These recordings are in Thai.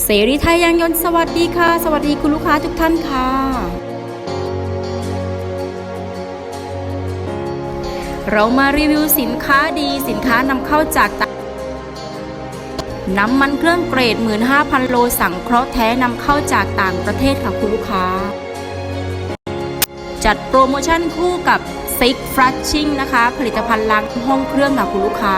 เสรีไทยยางยนต์สวัสดีค่ะ สวัสดีคุณลูกค้าทุกท่านค่ะ เรามารีวิวสินค้าดีสินค้านำเข้าจากต่างน้ำมันเครื่องเกรด 15,000 โลสังเคราะห์แท้นำเข้าจากต่างประเทศค่ะคุณลูกค้า จัดโปรโมชั่นคู่กับ Six Flushing นะคะ ผลิตภัณฑ์ล้างห้องเครื่องค่ะคุณลูกค้า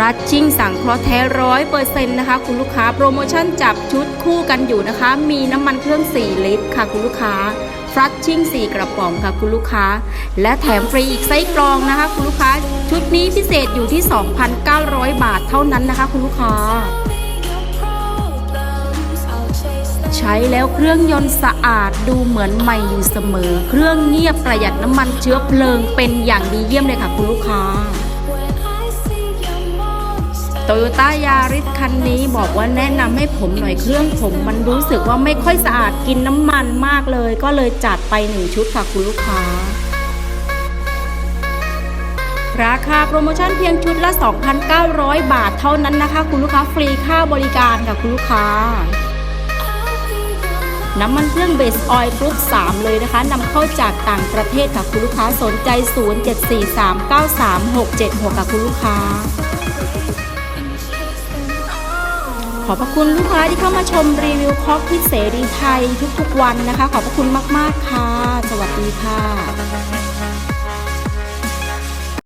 รัชชิ่งสั่งเคราะห์แท้ร้อยเปอร์เซ็นต์นะคะ คุณลูกค้า โปรโมชั่นจับชุดคู่กันอยู่นะคะ มีน้ำมันเครื่อง 4 ลิตรค่ะคุณลูกค้าฟรัชชิ่ง 4 กระป๋องค่ะคุณลูกค้า และแถมฟรีอีกไส้กรองนะคะ คุณลูกค้า ชุดนี้พิเศษอยู่ที่ 2,900 บาทเท่านั้นนะคะ คุณลูกค้าใช้แล้วเครื่องยนต์สะอาดดูเหมือนใหม่อยู่เสมอ เครื่องเงียบประหยัดน้ำมันเชื้อเพลิงเป็นอย่างดีเยี่ยมเลยค่ะคุณลูกค้า โตโยต้ายาริสคันนี้บอกว่าแนะนำให้ผมหน่อยเครื่องผม มันรู้สึกว่าไม่ค่อยสะอาดกินน้ำมันมากเลย ก็เลยจัดไปหนึ่งชุดค่ะคุณลูกค้า ราคาโปรโมชั่นเพียงชุดละ 2,900 บาทเท่านั้นนะคะ คุณลูกค้าฟรีค่าบริการค่ะคุณลูกค้าน้ำมันเครื่องเบสออยล์กรุ๊ป3เลยนะคะนำเข้าจากต่างประเทศค่ะคุณลูกค้าสนใจ 0743936676ค่ะคุณลูกค้า ขอบพระคุณลูกค้าที่เข้ามาชมรีวิวคอกที่เสรีไทยทุกๆวันนะคะ ขอบพระคุณมาก ๆ ค่ะ สวัสดีค่ะ